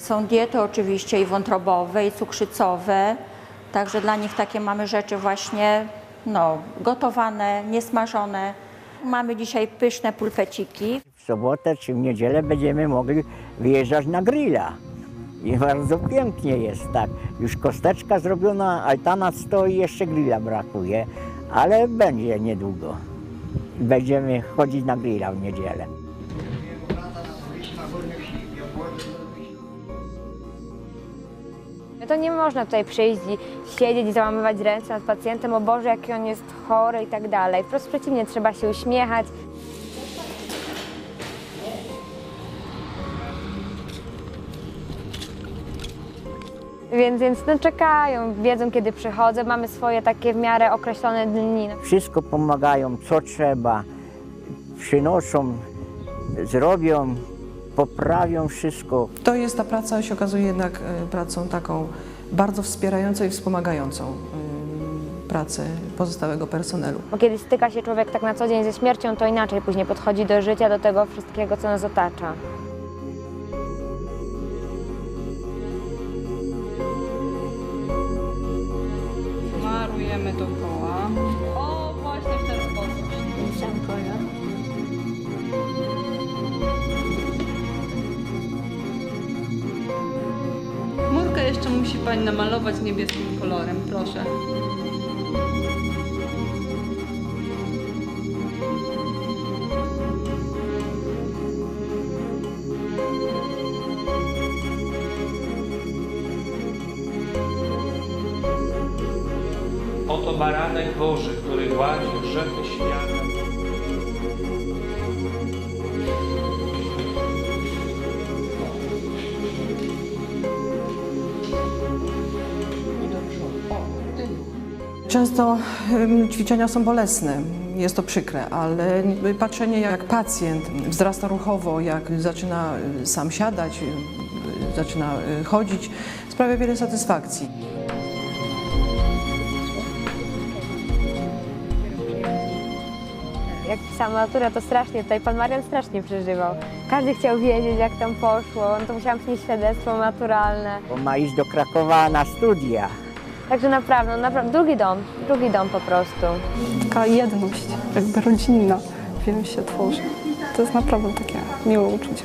Są diety oczywiście i wątrobowe, i cukrzycowe, także dla nich takie mamy rzeczy właśnie no, gotowane, niesmażone. Mamy dzisiaj pyszne pulpeciki. W sobotę czy w niedzielę będziemy mogli wyjeżdżać na grilla. I bardzo pięknie jest, tak. Już kosteczka zrobiona, altana stoi, jeszcze grilla brakuje, ale będzie niedługo. Będziemy chodzić na grilla w niedzielę. To nie można tutaj przyjść i siedzieć i załamywać ręce nad pacjentem, o Boże, jaki on jest chory i tak dalej. Wprost przeciwnie, trzeba się uśmiechać. Więc, więc no czekają, wiedzą kiedy przychodzę, mamy swoje takie w miarę określone dni. No. Wszystko pomagają, co trzeba. Przynoszą, zrobią, poprawią wszystko. To jest ta praca, się okazuje jednak e, pracą taką bardzo wspierającą i wspomagającą e, pracę pozostałego personelu. Bo kiedy styka się człowiek tak na co dzień ze śmiercią, to inaczej później podchodzi do życia, do tego wszystkiego, co nas otacza. Marujemy dookoła. Jeszcze musi Pani namalować niebieskim kolorem, proszę. Oto baranek Boży, który gładzi grzechy świata. Często ćwiczenia są bolesne, jest to przykre, ale patrzenie jak pacjent wzrasta ruchowo, jak zaczyna sam siadać, zaczyna chodzić, sprawia wiele satysfakcji. Jak pisałam maturę, to strasznie, tutaj pan Marian strasznie przeżywał. Każdy chciał wiedzieć, jak tam poszło, no to musiałam przynieść świadectwo maturalne. Bo ma iść do Krakowa na studia. Także naprawdę, no naprawdę, drugi dom, drugi dom po prostu. taka jedność, jakby rodzinna, wiem, się tworzy. To jest naprawdę takie miłe uczucie.